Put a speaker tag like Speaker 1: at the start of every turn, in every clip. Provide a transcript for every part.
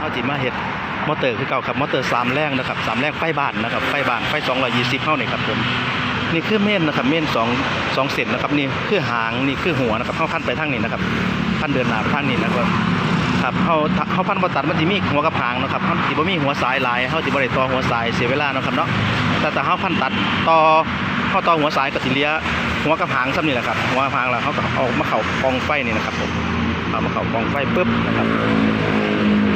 Speaker 1: เฮาสิมาเฮ็ดมอเตอร์คือเก่าครับมอเตอร์สามแรงนะครับสามแรงไฟบานนะครับไฟบานไฟ220เท่านี่ครับผมนี่คือเม่นนะครับเม่นสองสองเส้นนะครับนี่คือหางนี่คือหัวนะครับเฮาพันไปทางนี้นะครับพันเดินหน้าไปทางนี้นะครับครับเฮาเฮาพันบ่ตัดมันสิมีหัวกับหางนะครับเฮาสิบมีหัวสายหลายเฮาสิบ่ได้ต่อหัวสายเสียเวลานะครับเนาะแต่ถ้าเฮาพันตัดต่อเฮาต่อหัวสายก็สิเลือหัวกับหางซ้ำนี่แหละครับหัวกับหางแล้วเฮาก็เอามาเข้ากองไฟนี่นะครับผมเอามาเข้ากองไฟปุ๊บนะครับ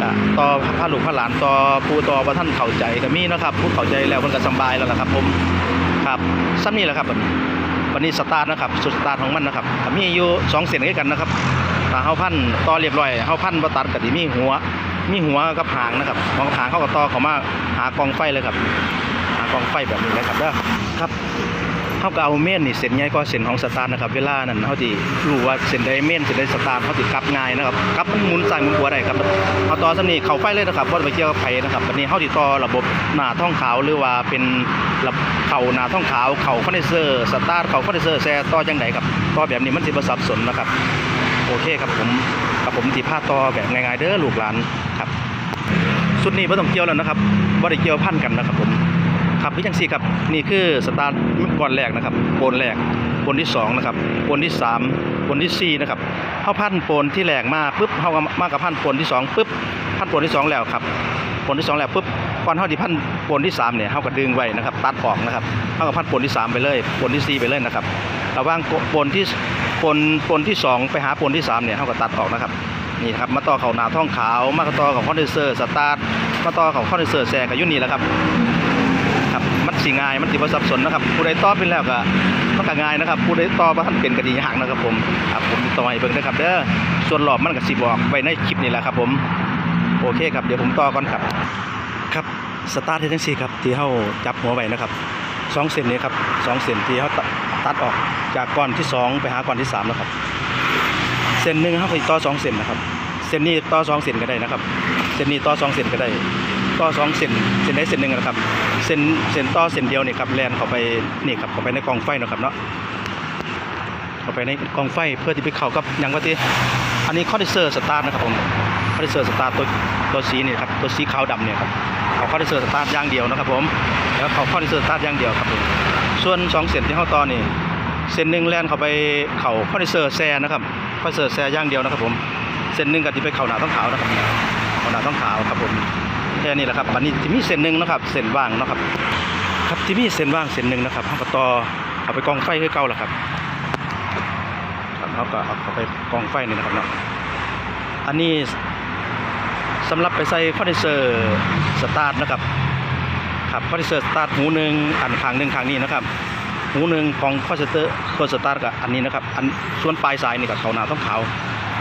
Speaker 1: อะต่อพระลูกพระหลานต่อผู้ต่อพระท่านเข้าใจก็มีนะครับผู้เข้าใจแล้วมันก็สบายแล้วล่ะครับ ผมครับซ้ำนี่แหละครับวันนี้สตาร์ทนะครับสุดสตาร์ทของมันนะครับก็มีอยู่สองเส้นด้วยกันนะครับถ้าเฮาพันต่อเรียบร้อยเฮาพันบ่ตัดก็สิมีหัว มีหัวกับหางนะครับหัวกับหางเข้าก็ต่อเขามาหากองไฟเลยครับ หากองไฟแบบนี้เลยครับเด้อครับ เขาก็เอาเม่นนี่เส้นใหญ่ก็เส้นของสตาร์นะครับเวลานั้นเขาที่รู้ว่าเส้นใดเม่นเส้นใดสตาร์เขาติดกลับง่ายนะครับกลับมันหมุนซ้ายหมุนขวาได้ครับเอาต่อสำนีเข้าไฟเลยนะครับว่าไปเกี่ยวกับไฟนะครับวันนี้เขาติดต่อระบบหน้าท้องขาวหรือว่าเป็นระบบเข่าหน้าท้องขาวเข่าคอนเดนเซอร์สตาร์เข่าคอนเดนเซอร์แซ่ต่อจังไดครับต่อแบบนี้มันสิบ่สับสนนะครับโอเคครับผมกับผมที่พาต่อแบบง่ายๆเด้อลูกหลานครับสุดนี้ไม่ต้องเกี่ยวแล้วนะครับบ่ได้เกี่ยวพันกันนะครับผม ครับพี่จังสี่ครับนี่คือสตาร์ทก่อนแรกนะครับโปนแรกโปนที่สองนะครับโปนที่สามโปนที่สี่นะครับเข้าพันโปนที่แรกมาปุ๊บเข้ามากับพันโปนที่สองปุ๊บพันโปนที่สองแล้วครับโปนที่สองแล้วปุ๊บก่อนเข้าที่พันโปนที่สามเนี่ยเข้ากับดึงไว้นะครับตัดออกนะครับเข้ากับพันโปนที่สามไปเลยโปนที่สี่ไปเลยนะครับระหว่างโปนที่โปนโปนที่สองไปหาโปนที่สามเนี่ยเข้ากับตัดออกนะครับนี่ครับมาต่อเขาหนาท้องขาว มาต่อเขาคอนเดนเซอร์สตาร์ทมาต่อเขาคอนเดนเซอร์แซงกับยุ่นนี่และครับครับ สีง่าย มันสีบ่สับสนนะครับ ผู้ใดตอบเป็นแล้วก็มันก็ง่ายนะครับ ผู้ใดตอบว่านเป็นกระดียากนะครับผมครับผมต่อให้เบิ่งนะครับเด้อส่วนหลอบมันก็สิบอกไว้ในคลิปนี้แหละครับ ผมโอเคครับเดี๋ยวผมต่อก่อนครับ ครับสตาร์ทที่ทั้งสี่ครับที่เฮาจับหัวไว้นะครับสองเส้นนี้ครับสองเส้นที่เฮาตัดออกจากก้อนที่สองไปหาก้อนที่สามแล้วครับเส้นหนึ่งเฮาก็สิต่อสองเส้นนะครับเส้นนี้ต่อสองเส้นก็ได้นะครับเส้นนี้ต่อสองเส้นก็ได้ ต่อสองเส้นเส้นใดเส้นหนึ่งนะครับเส้นเส้นต่อเส้นเดียวนี่ครับแลนเข้าไปนี่ครับเข้าไปในกองไฟนะครับเนาะเข้าไปในกองไฟเพื่อที่ไปเข้ากับหยังว่าที่อันนี้คอนดิเซอร์สตาร์ทนะครับผมคอนดิเซอร์สตาร์ทตัวตัวสีนี่ครับตัวสีขาวดำเนี่ยครับเขาคอนดิเซอร์สตาร์ทอย่างเดียวนะครับผมแล้วเขาคอนดิเซอร์สตาร์ทอย่างเดียวครับผมส่วนสองเส้นที่เข้าต่อนี่เส้นหนึ่งแลนเข้าไปเข่าคอนดิเซอร์แซ่นะครับคอนดิเซอร์แซอย่างเดียวนะครับผมเส้นหนึ่งก็ที่ไปเข่าหนาต้องขาวนะครับหนาต้องขาวครับผม ค่นี้แหละครับบัดนี้ที่มีเส้นหนึ่งนะครับเส้นว่างนะครับ ครับที่มีเส้นว่างเส้นหนึ่งนะครับเขาก็ต่อเอาไปกองไฟคือเก่าแหละครับครับเขาก็เอาเข้าไปกองไฟนี่นะครับเนาะอันนี้สำหรับไปใส่คอนเดนเซอร์สตาร์ทนะครับครับคอนเดนเซอร์สตาร์ทหูหนึ่งอันข้างหนึ่งข้างนี้นะครับหูหนึ่งของคอนเดนเซอร์ตัวสตาร์ทกับอันนี้นะครับอันส่วนปลายสายนี่กับเขาหนาต้องขาว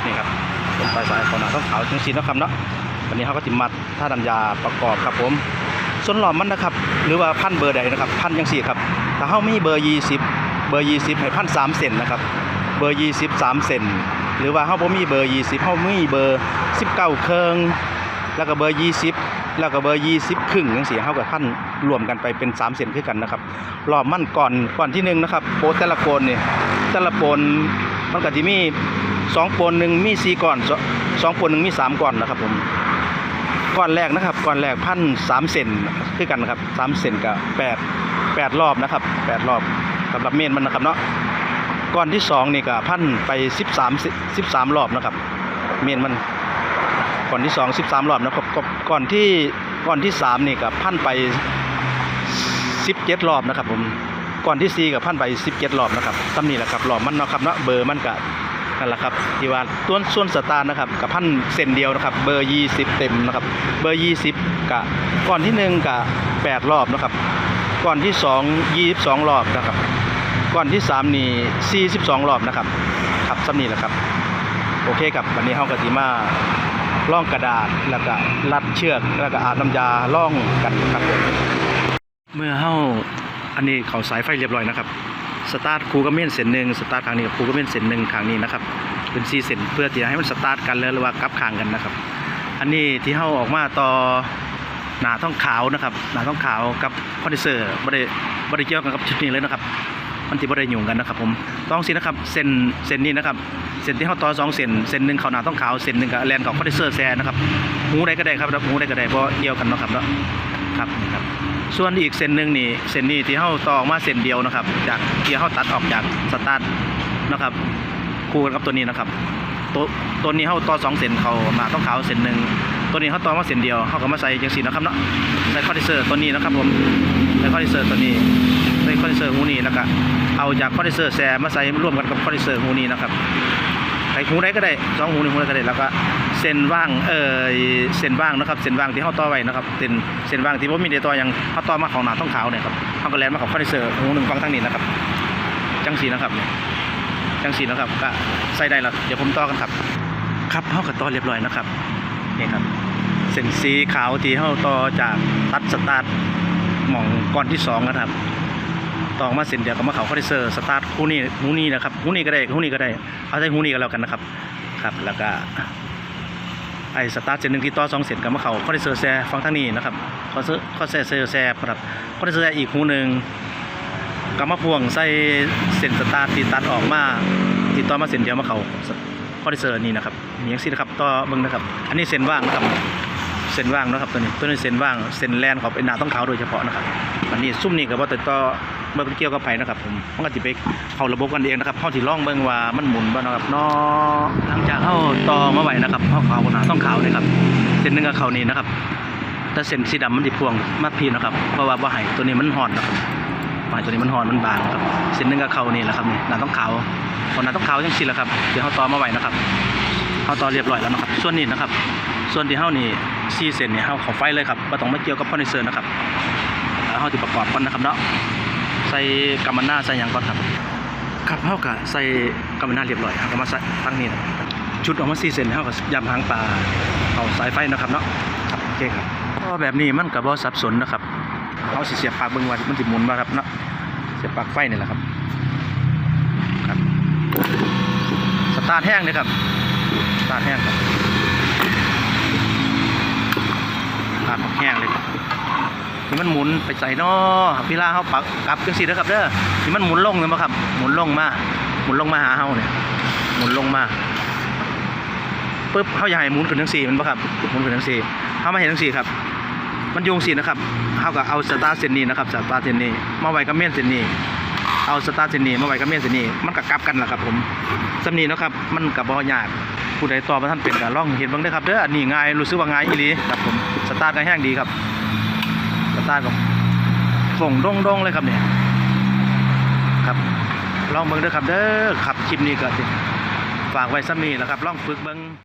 Speaker 1: นี่ครับส่วนปลายสายเขาหนาต้องขาวจังสีนะครับเนาะ วันนี้เขาก็ติมัดท่าดันยาประกอบครับผม ส่วนหลอมมันนะครับ หรือว่าพันเบอร์ใดนะครับ พันยังสี่ครับ ถ้าเขามีเบอร์ยี่สิบเบอร์ยี่สิบให้พันสามเซนนะครับ เบอร์ยี่สิบสามเซนหรือว่าเขาบ่มีเบอร์ยี่สิบเขามีเบอร์สิบเก้าเครื่องแล้วก็เบอร์ยี่สิบแล้วก็เบอร์ยี่สิบครึ่งยังสี่เขากับพันรวมกันไปเป็นสามเซนคือกันนะครับหลอมมันก่อนก่อนที่หนึ่งนะครับโปแต่ละโกนเนี่ยแต่ละโปนมันก็จะมีสองโปนหนึ่งมีสี่ก้อนสองโปนหนึ่งมีสามก้อนนะครับผม ก้อนแรกนะครับก้อนแรกพันสามเซนคือกันนะครับสามเซนกับแปดแปดรอบนะครับแปดรอบสำหรับเมนมันนะครับเนาะก้อนที่สองนี่ก็พันไปสิบสามสิบสามรอบนะครับ เมนมันก้อนที่สองสิบสามรอบนะครับก็ก้อนที่ก้อนที่สามนี่ก็พันไปสิบเจ็ดรอบนะครับผมก้อนที่สี่กับพันไปสิบเจ็ดรอบนะครับตำนี้แหละครับรอบมันเนาะครับเนาะเบอร์มันก็ นั่นแหละครับที่ว่าต้นส่วนสตาร์นะครับกับพันเซนเดียวนะครับ เบอร์ 20 เต็มนะครับเบอร์ 20กะก่อนที่1กะ8รอบนะครับ ก่อนที่ 2 22 รอบนะครับ ก่อนที่ 3 นี่ 42 รอบนะครับครับสำนีแหละครับ โอเคครับวันนี้เฮาก็สิมาล่องกระดาษแล้วก็รัดเชือกแล้วก็อาบน้ำยาล่องกันครับเมื่อเฮาอันนี้เขาสายไฟเรียบร้อยนะครับ สตาร์ทคูกระเม่นเส้นหนึ่งสตาร์ทครั้งนี้กับคูกระเม่นเส้นหนึ่งครั้งนี้นะครับ เป็นซีเส้นเพื่อที่จะให้มันสตาร์ทกันเลยหรือว่ากลับข้างกันนะครับ อันนี้ที่เฮาออกมาต่อหนาท้องขาวนะครับหนาท้องขาวกับคอนดิเซอร์บ่ได้บ่ได้เกี่ยวกันกับชุดนี้เลยนะครับ มันที่บ่ได้ยุ่งกันนะครับ ผมต้องสินะครับเส้นเส้นนี้นะครับเส้นที่เขาต่อสองเส้นเส้นหนึ่งเขาหนาต้องขาวเส้นหนึ่งกับแลนของคอนเดนเซอร์แซนะครับหูใดก็ได้ครับหูใดก็ได้เพราะเกี่ยวกันเนาะครับเนาะครับนี่ครับ ส่วนอีกเส้นหนึ่งนี่เส้นนี้ที่เข้าต่อออกมาเส้นเดียวนะครับ จากที่เขาตัดออกจากสตาร์ทนะครับคู่กันกับตัวนี้นะครับ ตัวตัวนี้เข้าต่อสองเส้นเขามาต้องขาวเส้นหนึ่งตัวนี้เขาต่อมาเส้นเดียวเขาก็มาใส่จังสีนะครับเนาะใส่คอนเดนเซอร์ตัวนี้นะครับผมใส่คอนเดนเซอร์ตัวนี้ใส่คอนเดนเซอร์หูนี้แล้วก็เอาจากคอนเดนเซอร์แซมาใส่ร่วมกันกับคอนเดนเซอร์หูนี้นะครับ ใส่หูไหนก็ได้สองหูหนึ่งหูไหนก็ได้แล้วก็เส้นว่างเออเส้นว่างนะครับเส้นว่างที่เขาต่อไว้นะครับเส้นเส้นว่างที่ผมมีในตัวอยังเขาต่อมาของหนาต้องขาวเนี่ยครับเขาก็แลนมาของคอนเดนเซอร์หูหนึ่งฟังทางนี้นะครับ จังสีนะครับเนี่ยจังสีนะครับก็ใส่ได้แล้วเดี๋ยวผมต่อกันครับ ครับเฮาก็ต่อเรียบร้อยนะครับนี่ครับเส้นสีขาวที่เฮาต่อจากตัดสตาร์ทหม่องก้อนที่สองนะครับ ต่อมาเส้นเดียวกับมาเขาคอดนเซอร์สตาร์ทหูนี้หูนี้นะครับหูนี้ก็ได้หูนี้ก็ได้เอาใช้หูนี้ก็แล้วกันนะครับครับแล้วก็ไอสตาร์ทเส้นหนึ่งที่ต่อสองเส้นกับมาเขาคอดนเซอร์แซ่ฟังทางนี้นะครับคอนเซอร์คอนเซอร์แซ่ครับคอนเดนเซอร์แซ่อีกหูหนึ่งก็มาพ่วงใส่เส้นสตาร์ทที่ตัดออกมาติดต่อมาเส้นเดียวมาเขาคอดิเซอร์นี่นะครับมีอย่างซีนะครับต่อเบิ่งนะครับ อันนี้เส้นว่างนะครับเส้นว่างนะครับตัวนี้ตัวนี้เส้นว่างเส้นแลนของเป็นหนาต้องขาวโดยเฉพาะนะครับอันนี้ซุ่มนี่ก็บ่ติดต่อ บ่เป็นเกี่ยวกับไผนะครับผมมันก็สิไปเข้าระบบกันเองนะครับเฮาสิลองเบิ่งว่ามันหมุนบ่เนะครับนาะหลังจากเฮาต่อมาไหวนะครับเฮาขาวนาต้องขาวเลยครับเส้นหนึงกับเขานี่นะครับแต่เส้นสีดำมันสิดพวงมาพีนะครับเพราะว่าบ่ให้ตัวนี้มันห่อนนะครับไม้ตัวนี้มันหอนมันบางครับเส้นหนึงกับเขานี่แหละครับนี่หนาต้องขาวพอหนาต้องขาวจังสิแหละครับเดี๋ยวเข้าต่อมาไหวนะครับเข้าต่อเรียบร้อยแล้วนะครับ ส่วนนี้นะครับ ส่วนที่เฮานี่ซีเส้นนี่ยเฮาขาไฟเลยครับบ่ต้องมาเกี่ยวกับคอนเดนเซอร์นะครับแล้าสิประกอบก่อนนะครับเนาะ ใส่กำมันหน้าใส่ยังก่อนครับครับเฮาก็ใส่กำมันหน้าเรียบร้อยเฮาก็มาใส่ตั้งนี่นะชุดออกมาซีเส้นเฮาก็ยำหางปลาเอาสายไฟนะครับเนาะครับโอเคครับก็แบบนี้มันก็บ่สับสนนะครับเขาสิเสียบปลั๊กเบิ่งว่ามันสิหมุนบ่ครับเนาะเสียบปลั๊กไฟนี่แหละครับครับสตาร์ทแห้งเลยครับสตาร์ทแห้งครับสตาร์ทแห้งเลยครับ ที่มันหมุนไปใส่นอพี่ลาเขาปักกลับจังซี่นะครับเด้อที่มันหมุนลงเลยบ่ครับหมุนลงมาหมุนลงมาหาเฮาเนี่ยหมุนลงมาปึ๊บเฮาอยากให้หมุนขึ้นจังซี่มันบ่ครับหมุนขึ้นจังซี่เฮามาเห็นจังซี่ครับ มันโยงสี่นะครับเขาก็เอาสตาร์เส้นนี้นะครับสตาร์เส้นนี้มาไว้กับเมนเส้นนี้เอาสตาร์เส้นนี้มาไว้กับเมนเส้นนี้มันก็กลับกันแหละครับผมสำนีนะครับมันกับบ่ยากผู้ใดต่อมาท่านเป็นก็ลองเห็นบ้างเด้ครับเด้ออันนี้ง่ายรู้สึกว่าง่ายอีหลีครับผมสตาร์ทก็แห้งดีครับ สตาร์ทก็ส่งดงๆเลยครับเนี่ยครับลองเบิ้งเด้อครับเด้อขับคลิปนี้ก็สิฝากไว้ซ้ำนี้แหละครับลองฝึกเบิ้ง